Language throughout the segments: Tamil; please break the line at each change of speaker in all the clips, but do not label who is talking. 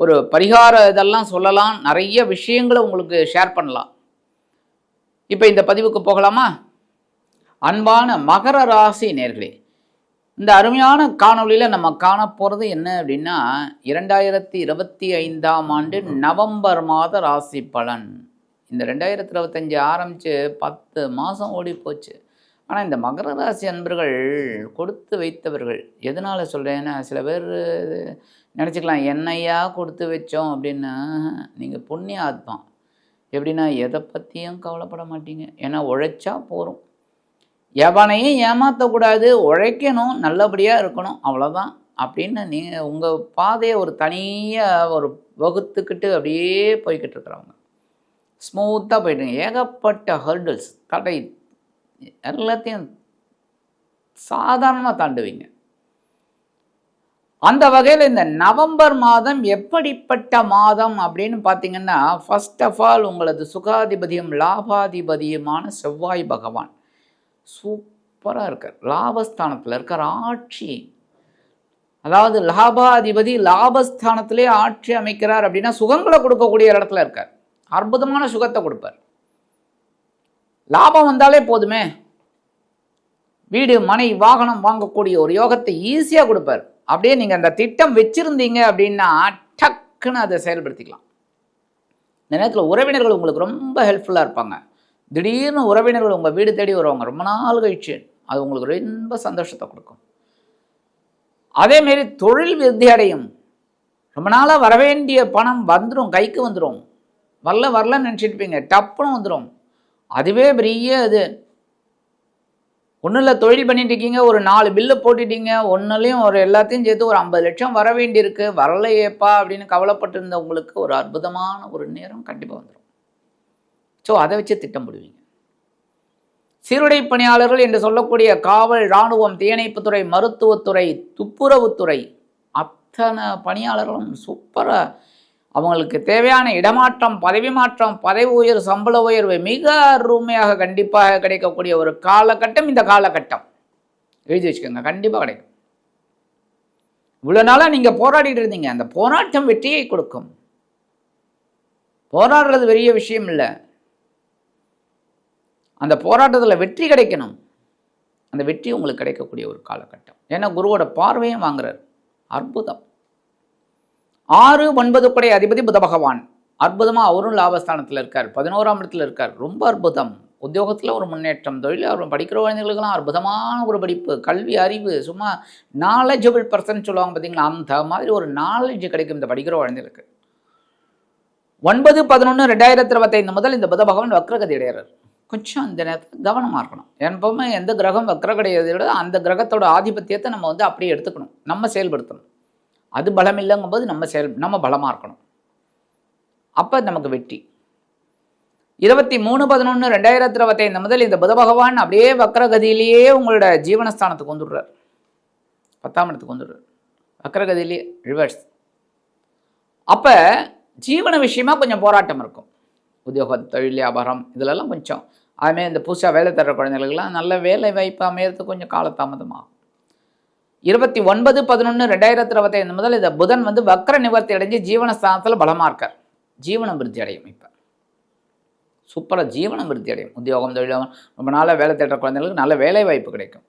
ஒரு பரிகார இதெல்லாம் சொல்லலாம். நிறைய விஷயங்களை உங்களுக்கு ஷேர் பண்ணலாம். இப்போ இந்த பதிவுக்கு போகலாமா? அன்பான மகர ராசி நேர்களே இந்த அருமையான காணொளியில் நம்ம காண போகிறது என்ன அப்படின்னா இரண்டாயிரத்தி இருபத்தி ஐந்தாம் ஆண்டு நவம்பர் மாத ராசி பலன். இந்த ரெண்டாயிரத்தி இருபத்தஞ்சி ஆரம்பித்து பத்து மாதம் ஓடி போச்சு. ஆனால் இந்த மகர ராசி அன்பர்கள் கொடுத்து வைத்தவர்கள் எதனால் சொல்கிறேன்னா சில பேர் நினச்சிக்கலாம் என்னையா கொடுத்து வச்சோம்? அப்படின்னா நீங்கள் புண்ணிய ஆத்மா எப்படின்னா எதை பற்றியும் கவலைப்பட மாட்டீங்க. ஏன்னா உழைச்சா போகிறோம் எவனையும் ஏமாற்றக்கூடாது உழைக்கணும் நல்லபடியாக இருக்கணும். அவ்வளோதான் அப்படின்னு நீங்கள் உங்கள் பாதையை ஒரு தனியாக ஒரு வகுத்துக்கிட்டு அப்படியே போய்கிட்டு இருக்கிறவங்க. ஸ்மூத்தாக போயிட்டுங்க ஏகப்பட்ட ஹர்டில்ஸ் தடை எல்லாத்தையும் சாதாரணமாக தாண்டுவீங்க. அந்த வகையில் இந்த நவம்பர் மாதம் எப்படிப்பட்ட மாதம் அப்படின்னு பார்த்தீங்கன்னா ஃபர்ஸ்ட் ஆஃப் ஆல் உங்களது சுகாதிபதியும் லாபாதிபதியுமான செவ்வாய் பகவான் சூப்பராக இருக்கார். லாபஸ்தானத்தில் இருக்கார் ஆட்சி. அதாவது லாபாதிபதி லாபஸ்தானத்திலே ஆட்சி அமைக்கிறார் அப்படின்னா சுகங்களை கொடுக்கக்கூடிய இடத்துல இருக்கார். அற்புதமான சுகத்தை கொடுப்பார். லாபம் வந்தாலே போதுமே. வீடு மனை வாகனம் வாங்கக்கூடிய ஒரு யோகத்தை ஈஸியாக கொடுப்பார். அப்படியே நீங்கள் அந்த திட்டம் வச்சுருந்தீங்க அப்படின்னா டக்குன்னு அதை செயல்படுத்திக்கலாம். இந்த நேரத்தில் உறவினர்கள் உங்களுக்கு ரொம்ப ஹெல்ப்ஃபுல்லாக இருப்பாங்க. திடீர்னு உறவினர்கள் உங்கள் வீடு தேடி வருவாங்க. ரொம்ப நாள் கழிச்சு அது உங்களுக்கு ரொம்ப சந்தோஷத்தை கொடுக்கும். அதேமாரி தொழில் விருத்தி அடையும். ரொம்ப நாளாக வரவேண்டிய பணம் வந்துடும் கைக்கு வந்துடும் வரல வரலன்னு நினச்சிட்டு இருப்பீங்க. டப்புன்னு வந்துடும் அதுவே பெரிய இது. ஒன்றும் இல்லை தொழில் பண்ணிட்டு இருக்கீங்க ஒரு நாலு பில்லு போட்டுட்டீங்க ஒன்றுலையும் ஒரு எல்லாத்தையும் சேர்த்து ஒரு ஐம்பது லட்சம் வர வேண்டியிருக்கு. வரலையேப்பா அப்படின்னு கவலைப்பட்டிருந்த உங்களுக்கு ஒரு அற்புதமான ஒரு நேரம் கண்டிப்பாக வந்துடும் ஸோ அதை வச்சு திட்டம் போடுவீங்க சீருடை பணியாளர்கள் என்று சொல்லக்கூடிய காவல் இராணுவம் தீயணைப்புத்துறை மருத்துவத்துறை துப்புரவுத்துறை அத்தனை பணியாளர்களும் சூப்பராக அவங்களுக்கு தேவையான இடமாற்றம் பதவி மாற்றம் பதவி உயர்வு சம்பள உயர்வு மிக அருமையாக கண்டிப்பாக கிடைக்கக்கூடிய ஒரு காலகட்டம் இந்த காலகட்டம். எழுதி வச்சுக்கோங்க கண்டிப்பாக கிடைக்கும். இவ்வளோ நாளாக நீங்கள் போராடிட்டு இருந்தீங்க. அந்த போராட்டம் வெற்றியை கொடுக்கும். போராடுறது பெரிய விஷயம் இல்லை. அந்த போராட்டத்தில் வெற்றி கிடைக்கணும். அந்த வெற்றி உங்களுக்கு கிடைக்கக்கூடிய ஒரு காலகட்டம். ஏன்னா குருவோட பார்வையும் வாங்குறார். அற்புதம். ஆறு ஒன்பது படை அதிபதி புத பகவான். அற்புதமாக அவரும் லாபஸ்தானத்தில் இருக்கார். பதினோராம் இடத்துல இருக்கார். ரொம்ப அற்புதம். உத்தியோகத்தில் ஒரு முன்னேற்றம். தொழில் அவர் படிக்கிற குழந்தைகளுக்கெல்லாம் அற்புதமான ஒரு படிப்பு. கல்வி அறிவு சும்மா நாலேஜபிள் பர்சன் சொல்லுவாங்க பார்த்தீங்களா அந்த மாதிரி ஒரு நாலேஜ் கிடைக்கும் இந்த படிக்கிற குழந்தைகளுக்கு. ஒன்பது பதினொன்று ரெண்டாயிரத்தி இருபத்தைந்து முதல் இந்த புத பகவான் வக்ரகதி அடைகிறார். கொஞ்சம் இந்த நேரத்தில் கவனமாக இருக்கணும். எப்பவுமே எந்த கிரகம் வக்ரகடையதோட அந்த கிரகத்தோட ஆதிபத்தியத்தை நம்ம வந்து அப்படியே எடுத்துக்கணும். நம்ம செயல்படுத்தணும். அது பலம் இல்லைங்கும்போது நம்ம செயல் நம்ம பலமாக இருக்கணும். அப்போ நமக்கு வெற்றி. இருபத்தி மூணு பதினொன்று ரெண்டாயிரத்தி இருபத்தைந்து முதல் இந்த புத பகவான் அப்படியே வக்கரகதியிலேயே உங்களோட ஜீவனஸ்தானத்துக்கு வந்துடுறார். பத்தாம் இடத்துக்கு வந்துடுறார். வக்கரகதியிலேயே ரிவர்ஸ் அப்போ ஜீவன விஷயமா கொஞ்சம் போராட்டம் இருக்கும். உத்தியோகம் தொழில் வியாபாரம் இதிலெல்லாம் கொஞ்சம். அதுமாதிரி இந்த புதுசாக வேலை தர குழந்தைகளுக்கெல்லாம் நல்ல வேலை வாய்ப்பு அமையறதுக்கு கொஞ்சம் காலதாமதமாகும். இருபத்தி ஒன்பது பதினொன்று ரெண்டாயிரத்தி இருபத்தைந்து முதல் இந்த புதன் வந்து வக்ர நிவர்த்தி அடைஞ்சு ஜீவனஸ்தானத்தில் பலமாக இருக்கார். ஜீவன விருத்தி அடையும் இப்போ. சூப்பராக ஜீவன விருத்தி அடையும். உத்தியோகம் தொழில் ரொம்ப நாளாக வேலை தேடுற குழந்தைகளுக்கு நல்ல வேலை வாய்ப்பு கிடைக்கும்.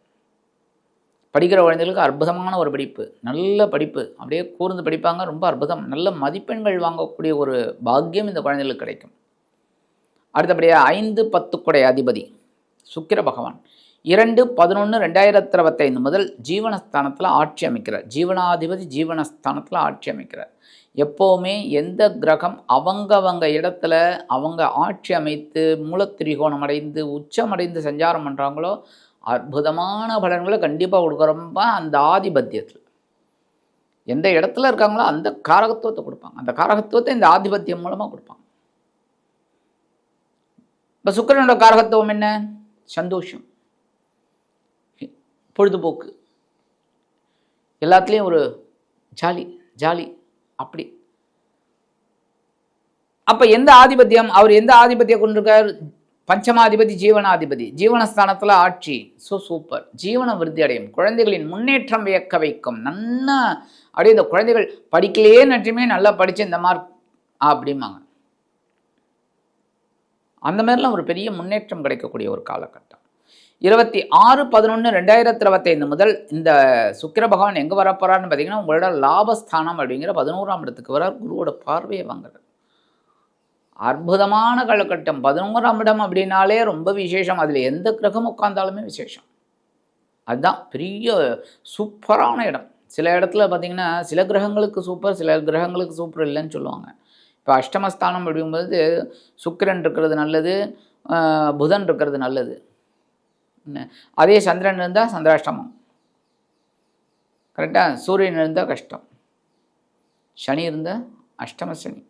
படிக்கிற குழந்தைகளுக்கு அற்புதமான ஒரு படிப்பு. நல்ல படிப்பு. அப்படியே கூர்ந்து படிப்பாங்க. ரொம்ப அற்புதம். நல்ல மதிப்பெண்கள் வாங்கக்கூடிய ஒரு பாக்கியம் இந்த குழந்தைகளுக்கு கிடைக்கும். அடுத்தபடியாக ஐந்து பத்துக்குடை அதிபதி. சுக்கிர பகவான். இரண்டு பதினொன்று ரெண்டாயிரத்தி இருபத்தைந்து முதல் ஜீவனஸ்தானத்தில் ஆட்சி அமைக்கிறார். ஜீவனாதிபதி ஜீவனஸ்தானத்தில் ஆட்சி அமைக்கிறார். எப்போவுமே எந்த கிரகம் அவங்கவங்க இடத்துல அவங்க ஆட்சி அமைத்து மூலத்திரிகோணம் அடைந்து உச்சமடைந்து சஞ்சாரம் பண்ணுறாங்களோ அற்புதமான பலன்களை கண்டிப்பாக கொடுக்குறப்ப அந்த ஆதிபத்தியத்தில். எந்த இடத்துல இருக்காங்களோ அந்த காரகத்துவத்தை கொடுப்பாங்க. அந்த காரகத்துவத்தை இந்த ஆதிபத்தியம் மூலமாக கொடுப்பாங்க. இப்போ சுக்கிரனோட காரகத்துவம் என்ன? சந்தோஷம். பொழுதுபோக்கு. எல்லாத்துலேயும் ஒரு ஜாலி ஜாலி அப்படி. அப்போ எந்த ஆதிபத்தியம்? அவர் எந்த ஆதிபத்தியம் கொண்டிருக்கார்? பஞ்சமாதிபதி ஜீவனாதிபதி. ஜீவனஸ்தானத்தில் ஆட்சி. ஸோ சூப்பர் ஜீவன விருத்தி அடையும். குழந்தைகளின் முன்னேற்றம் வியக்க வைக்கும். நல்லா அப்படியே இந்த குழந்தைகள் படிக்கலையே நட்டுமே நல்லா படித்து இந்த மார்க் அப்படிம்பாங்க. அந்த மாதிரிலாம் ஒரு பெரிய முன்னேற்றம் கிடைக்கக்கூடிய ஒரு காலகட்டம். இருபத்தி ஆறு பதினொன்று ரெண்டாயிரத்தி இருபத்தைந்து முதல் இந்த சுக்கிர பகவான் எங்கே வரப்போறான்னு பார்த்தீங்கன்னா உங்களோட லாபஸ்தானம் அப்படிங்கிற பதினோராம் இடத்துக்கு வர குருவோட பார்வையை வாங்குறது அற்புதமான காலகட்டம். பதினோராம் இடம் அப்படின்னாலே ரொம்ப விசேஷம். அதில் எந்த கிரகம் உட்காந்தாலுமே விசேஷம். அதுதான் பெரிய சூப்பரான இடம். சில இடத்துல பார்த்தீங்கன்னா சில கிரகங்களுக்கு சூப்பர் சில கிரகங்களுக்கு சூப்பர் இல்லைன்னு சொல்லுவாங்க. இப்போ அஷ்டமஸ்தானம் அப்படிங்கும்போது சுக்கிரன் இருக்கிறது நல்லது புதன் இருக்கிறது நல்லது. அதே சந்திரன் இருந்தால் சந்திராஷ்டமம். கரெக்டாக சூரியன் இருந்தால் கஷ்டம். சனி இருந்தால் அஷ்டம சனி.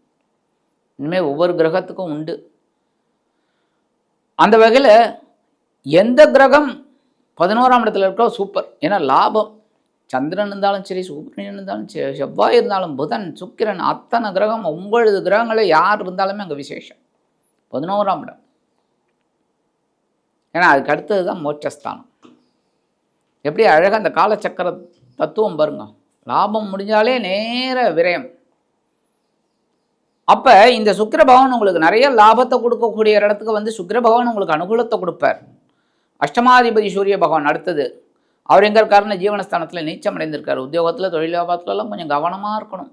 இனிமேல் ஒவ்வொரு கிரகத்துக்கும் உண்டு. அந்த வகையில் எந்த கிரகம் பதினோராம் இடத்துல இருக்கோ சூப்பர். ஏன்னா லாபம். சந்திரன் இருந்தாலும் சரி சூரியன் இருந்தாலும் சரி செவ்வாய் இருந்தாலும் புதன் சுக்கிரன் அத்தனை கிரகம் ஒன்பது கிரகங்களில் யார் இருந்தாலுமே அங்கே விசேஷம். பதினோராம் இடம். ஏன்னா அதுக்கு அடுத்தது தான் மோட்சஸ்தானம். எப்படி அழகாக அந்த காலச்சக்கர தத்துவம் பாருங்க. லாபம் முடிஞ்சாலே நேர விரயம். அப்போ இந்த சுக்கிர பகவான் உங்களுக்கு நிறைய லாபத்தை கொடுக்கக்கூடிய இடத்துக்கு வந்து சுக்கிர பகவான் உங்களுக்கு அனுகூலத்தை கொடுப்பார். அஷ்டமாதிபதி சூரிய பகவான் அடுத்தது. அவர் எங்கே இருக்காருன்னு ஜீவனஸ்தானத்தில் நீச்சம் அடைந்திருக்கார் உத்தியோகத்தில் தொழில் வியாபாரத்துலலாம் கொஞ்சம் கவனமாக இருக்கணும்.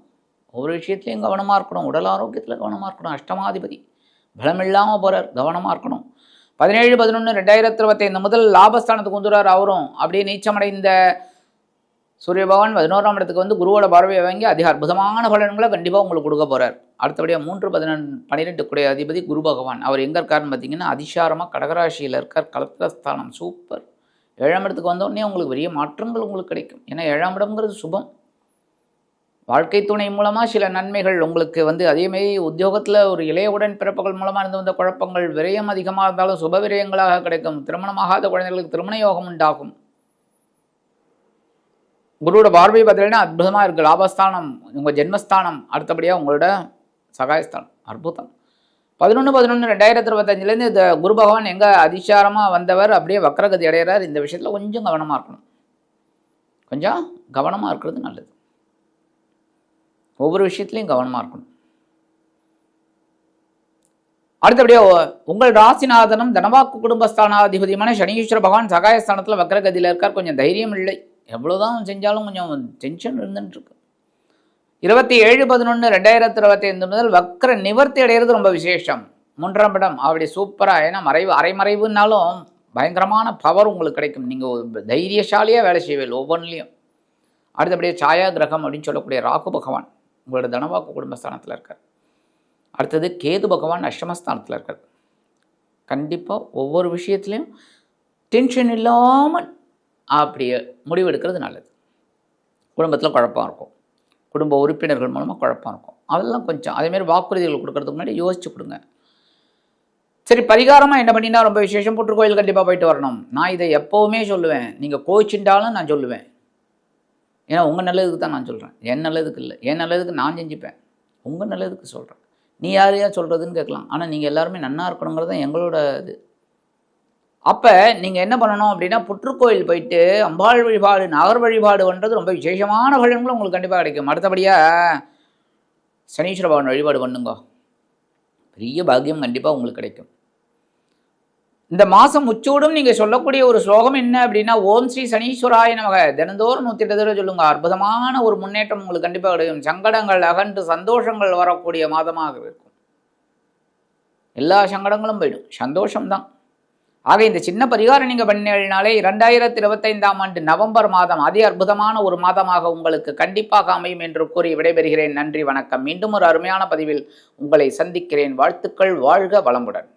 ஒவ்வொரு விஷயத்துலையும் கவனமாக இருக்கணும். உடல் ஆரோக்கியத்தில் கவனமாக இருக்கணும். அஷ்டமாதிபதி. பலமில்லாமல் போகிறார் கவனமாக இருக்கணும். பதினேழு பதினொன்று ரெண்டாயிரத்தி இருபத்தைந்து முதல் லாபஸ்தானத்துக்கு வந்துடுறார் அவரும். அப்படியே நீச்சமடைந்த சூரிய பகவான் பதினோராம் இடத்துக்கு வந்து குருவோட பார்வையை வாங்கி அதிக அற்புதமான பலன்களை கண்டிப்பாக உங்களுக்கு கொடுக்க போகிறார் அடுத்தபடியாக மூன்று பதினொன்று பன்னிரெண்டு கூடிய அதிபதி குரு பகவான். அவர் எங்கே இருக்காருன்னு பார்த்தீங்கன்னா அதிசாரமாக கடகராசியில் இருக்கார். கலத்திரஸ்தானம் சூப்பர். ஏழாம் இடத்துக்கு வந்தோடனே உங்களுக்கு பெரிய மாற்றங்கள் உங்களுக்கு கிடைக்கும். ஏன்னா ஏழாம் இடம்ங்கிறது சுபம். வாழ்க்கை துணை மூலமாக சில நன்மைகள் உங்களுக்கு வந்து அதேமாரி உத்தியோகத்தில் ஒரு இளையவுடன் பிறப்புகள் மூலமாக இருந்து வந்த குழப்பங்கள் விரயம் அதிகமாக இருந்தாலும் சுப விரயங்களாக கிடைக்கும். திருமணமாகாத குழந்தைகளுக்கு திருமண யோகம் உண்டாகும். குருவோட பார்வை பார்த்தீங்கன்னா அற்புதமாக இருக்குது லாபஸ்தானம் உங்கள் ஜென்மஸ்தானம் அடுத்தபடியாக உங்களோட சகாயஸ்தானம். அற்புதம். பதினொன்று பதினொன்று ரெண்டாயிரத்தி இருபத்தஞ்சிலேருந்து இந்த குரு பகவான் எங்கே அதிசாரமாக வந்தவர் அப்படியே வக்ரகதி அடைகிறார் இந்த விஷயத்தில் கொஞ்சம் கவனமாக இருக்கணும். கொஞ்சம் கவனமாக இருக்கிறது நல்லது. ஒவ்வொரு விஷயத்துலையும் கவனமாக இருக்கணும். அடுத்தபடியாக உங்கள் ராசிநாதனும் தனவாக்கு குடும்பஸ்தானாதிபதியமான சனீஸ்வர பகவான் சகாயஸ்தானத்தில் வக்ரகதியில் இருக்கார். கொஞ்சம் தைரியம் இல்லை. எவ்வளோதான் செஞ்சாலும் கொஞ்சம் டென்ஷன் இருந்துட்டுருக்கு இருபத்தி ஏழு பதினொன்று ரெண்டாயிரத்தி இருபத்தி ஐந்து முதல் வக்ர நிவர்த்தி அடைகிறது ரொம்ப விசேஷம். மூன்றாம் இடம். அப்படி சூப்பராக ஏன்னா மறைவு அரைமறைவுனாலும் பயங்கரமான பவர் உங்களுக்கு கிடைக்கும். நீங்கள் தைரியசாலியாக வேலை செய்வீர்கள் ஒவ்வொன்றிலையும். அடுத்தபடியே சாயா கிரகம் அப்படின்னு சொல்லக்கூடிய ராகு பகவான். உங்களோட தனவாக்கு குடும்பஸ்தானத்தில் இருக்கார். அடுத்தது கேது பகவான் அஷ்டமஸ்தானத்தில் இருக்கார். கண்டிப்பாக ஒவ்வொரு விஷயத்துலையும் டென்ஷன் இல்லாமல் அப்படியே முடிவெடுக்கிறது நல்லது. குடும்பத்தில் குழப்பம் இருக்கும். குடும்ப உறுப்பினர்கள் மூலமாக குழப்பம் இருக்கும். அதெல்லாம் கொஞ்சம் அதேமாரி வாக்குறுதிகள் கொடுக்கறதுக்கு முன்னாடி யோசிச்சு கொடுங்க. சரி பரிகாரமாக என்ன பண்ணினா ரொம்ப விசேஷம் புற்றுக்கோயில் கண்டிப்பாக போயிட்டு வரணும். நான் இதை எப்போவுமே சொல்லுவேன். நீங்கள் கோச்சிண்டாலும் நான் சொல்லுவேன். ஏன்னா உங்கள் நல்லதுக்கு தான் நான் சொல்கிறேன் என் நல்லதுக்கு இல்லை. என் நல்லதுக்கு நான் செஞ்சுப்பேன். உங்கள் நல்லதுக்கு சொல்கிறேன் நீ யார் யார் சொல்கிறதுன்னு கேட்கலாம். ஆனால் நீங்கள் எல்லாருமே நன்னா இருக்கணுங்கிறது தான் எங்களோட இது. அப்போ நீங்கள் என்ன பண்ணணும் அப்படின்னா புற்றுக்கோயில் போயிட்டு அம்பாள் வழிபாடு நாகர் வழிபாடு பண்ணுறது ரொம்ப விசேஷமான பலன்களும் உங்களுக்கு கண்டிப்பாக கிடைக்கும். அடுத்தபடியாக சனீஸ்வர பகவான் வழிபாடு பண்ணுங்க. பெரிய பாக்கியம் கண்டிப்பாக உங்களுக்கு கிடைக்கும். இந்த மாதம் முச்சூடும் நீங்கள் சொல்லக்கூடிய ஒரு ஸ்லோகம் என்ன அப்படின்னா ஓம் ஸ்ரீ சனீஸ்வராய நமக. தினந்தோறும் நூற்றி எட்டு தடவை சொல்லுங்க. அற்புதமான ஒரு முன்னேற்றம் உங்களுக்கு கண்டிப்பாக கிடைக்கும். சங்கடங்கள் அகன்று சந்தோஷங்கள் வரக்கூடிய மாதமாக இருக்கும். எல்லா சங்கடங்களும் போயிடும். சந்தோஷம்தான். ஆக இந்த சின்ன பரிகாரம் நீங்கள் பண்ணினாலே இரண்டாயிரத்தி இருபத்தைந்தாம் ஆண்டு நவம்பர் மாதம் அதி அற்புதமான ஒரு மாதமாக உங்களுக்கு கண்டிப்பாக அமையும் என்று கூறி விடைபெறுகிறேன். நன்றி வணக்கம். மீண்டும் ஒரு அருமையான பதிவில் உங்களை சந்திக்கிறேன். வாழ்த்துக்கள். வாழ்க வளமுடன்.